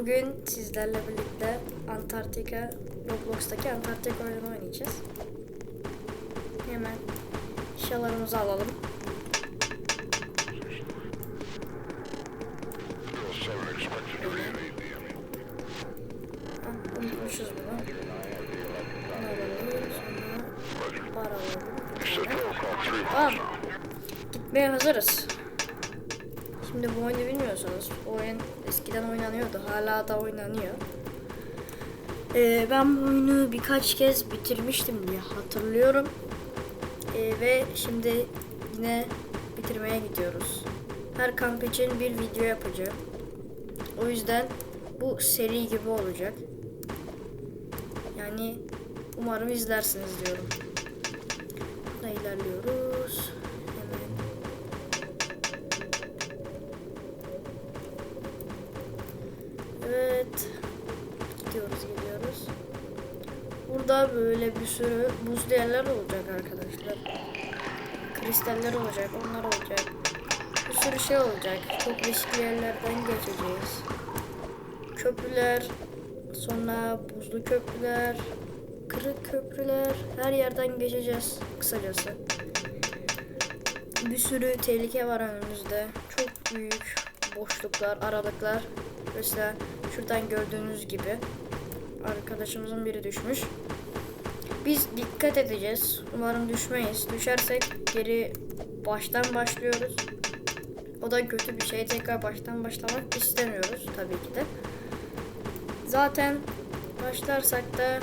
bugün sizlerle birlikte Antarktika, Roblox'taki Antarktika oyunu oynayacağız. Hemen eşyalarımızı alalım. Ha, unutmuşuz bunu. Tamam. Gitmeye hazırız. Şimdi bu oyunu bilmiyorsanız, bu oyun eskiden oynanıyordu, hala da oynanıyor. Ee, ben bu oyunu birkaç kez bitirmiştim diye hatırlıyorum. Ee, ve şimdi yine bitirmeye gidiyoruz. Her kamp için bir video yapacağım. O yüzden bu seri gibi olacak. Yani umarım izlersiniz diyorum. Burada ilerliyoruz. Gidiyoruz gidiyoruz. Burada böyle bir sürü buzlu yerler olacak arkadaşlar. Kristaller olacak, onlar olacak. Bir sürü şey olacak. Çok riskli yerlerden geçeceğiz. Köprüler, sonra buzlu köprüler, kırık köprüler, her yerden geçeceğiz kısacası. Bir sürü tehlike var önümüzde. Çok büyük boşluklar, aralıklar. Mesela şuradan gördüğünüz gibi arkadaşımızın biri düşmüş. Biz dikkat edeceğiz. Umarım düşmeyiz. Düşersek geri baştan başlıyoruz. O da kötü bir şey. Tekrar baştan başlamak istemiyoruz tabii ki de. Zaten başlarsak da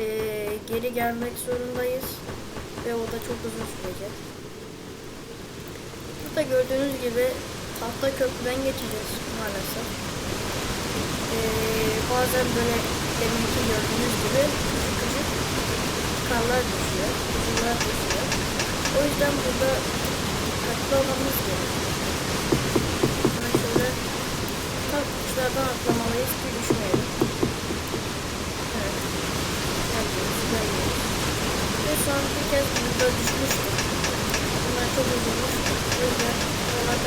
eee, geri gelmek zorundayız. Ve o da çok uzun sürecek. Burada gördüğünüz gibi tahta köprüden geçeceğiz maalesef. Ee, bazen böyle deminki gördüğünüz gibi küçük karlar düşüyor, buzullar düşüyor. O yüzden burada dikkatli olmamız gerekiyor. Şöyle tam uçlardan atlamalıyız ki düşmeyelim. Evet. Gelmiyoruz, gelmiyoruz. Ve son bir kez burada düşmüştüm. Bunlar çok üzülmüştüm. O yüzden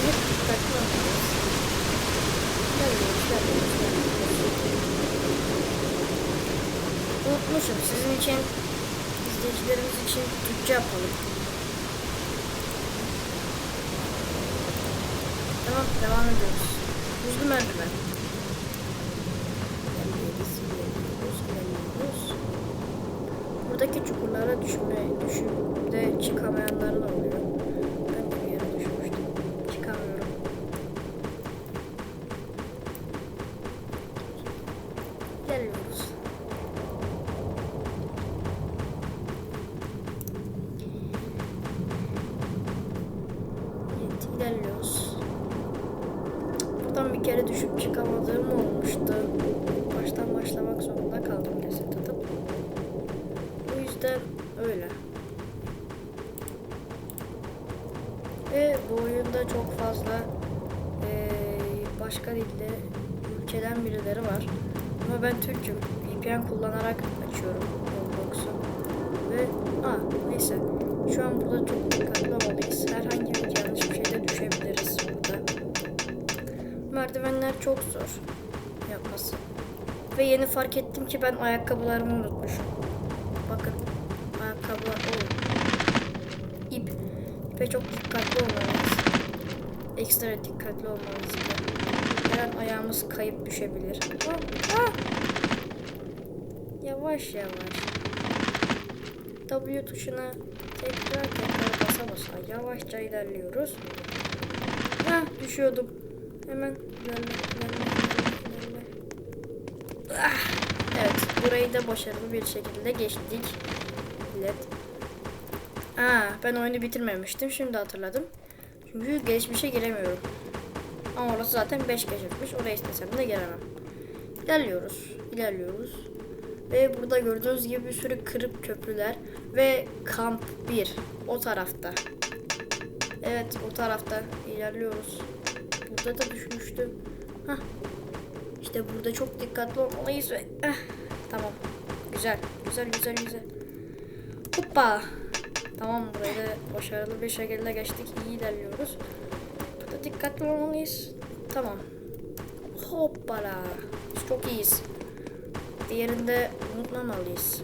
hep dikkatli olmalıyız. Gelmiyoruz, gelmiyoruz, gelmiyoruz. Unutmuşum. Sizin için, izleyicilerimiz için Türkçe yapalım. Tamam, devam ediyoruz. Buzlu merdiven. Buradaki çukurlara düşme, düşüp de çıkamayanların oluyor. Bir kere düşüp çıkamadığım olmuştu. Baştan başlamak zorunda kaldım reset atıp. O yüzden öyle. Ve bu oyunda çok fazla eee, başka dilde ülkeden birileri var. Ama ben Türk'üm. VPN kullanarak açıyorum Roblox'u. Ve aa neyse. Şu an burada çok dikkatli olmalıyız. Herhangi Merdivenler çok zor yapması. Ve yeni fark ettim ki ben ayakkabılarımı unutmuşum. Bakın ayakkabılar o ip. İpe çok dikkatli olmalıyız. Ekstra dikkatli olmalıyız. Her an ayağımız kayıp düşebilir. Aa, aa! Yavaş yavaş. W tuşuna tekrar tekrar basa basa yavaşça ilerliyoruz. Ha düşüyordum. Hemen ilerle, ilerle, ilerle, ilerle. Ah, evet, burayı da başarılı bir şekilde geçtik. Millet. Aa, ben oyunu bitirmemiştim. Şimdi hatırladım. Çünkü geçmişe giremiyorum. Ama orası zaten 5 geçirmiş. Oraya istesem de giremem. İlerliyoruz. ilerliyoruz. Ve burada gördüğünüz gibi bir sürü kırık köprüler. Ve kamp 1. O tarafta. Evet o tarafta ilerliyoruz. Burada da düşmüştüm. Hah. İşte burada çok dikkatli olmalıyız ve eh, tamam. Güzel, güzel, güzel, güzel. Hoppa. Tamam burayı da başarılı bir şekilde geçtik. İyi ilerliyoruz. Burada dikkatli olmalıyız. Tamam. Hoppala. Biz çok iyiyiz. Diğerinde unutmamalıyız.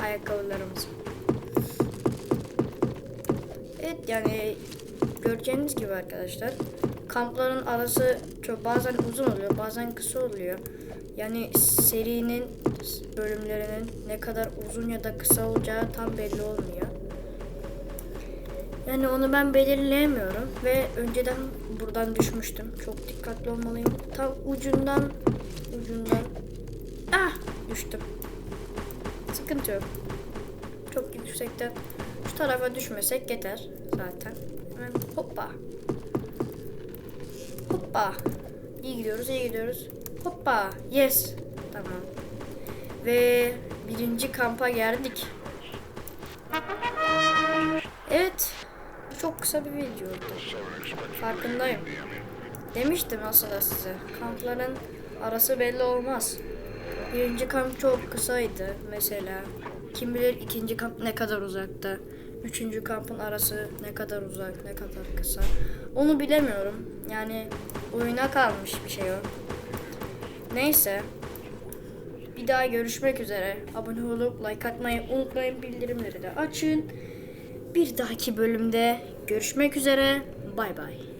Ayakkabılarımızı. Evet yani göreceğiniz gibi arkadaşlar kampların arası çok bazen uzun oluyor bazen kısa oluyor. Yani serinin bölümlerinin ne kadar uzun ya da kısa olacağı tam belli olmuyor. Yani onu ben belirleyemiyorum ve önceden buradan düşmüştüm. Çok dikkatli olmalıyım. Tam ucundan ucundan ah düştüm. Sıkıntı yok. Çok yüksekten şu tarafa düşmesek yeter zaten. Hoppa. Hoppa. İyi gidiyoruz, iyi gidiyoruz. Hoppa. Yes. Tamam. Ve birinci kampa geldik. Evet. Çok kısa bir videoydu. Farkındayım. Demiştim aslında size. Kampların arası belli olmaz. Birinci kamp çok kısaydı mesela. Kim bilir ikinci kamp ne kadar uzakta. Üçüncü kampın arası ne kadar uzak, ne kadar kısa. Onu bilemiyorum. Yani oyuna kalmış bir şey o. Neyse. Bir daha görüşmek üzere. Abone olup like atmayı unutmayın. Bildirimleri de açın. Bir dahaki bölümde görüşmek üzere. Bay bay.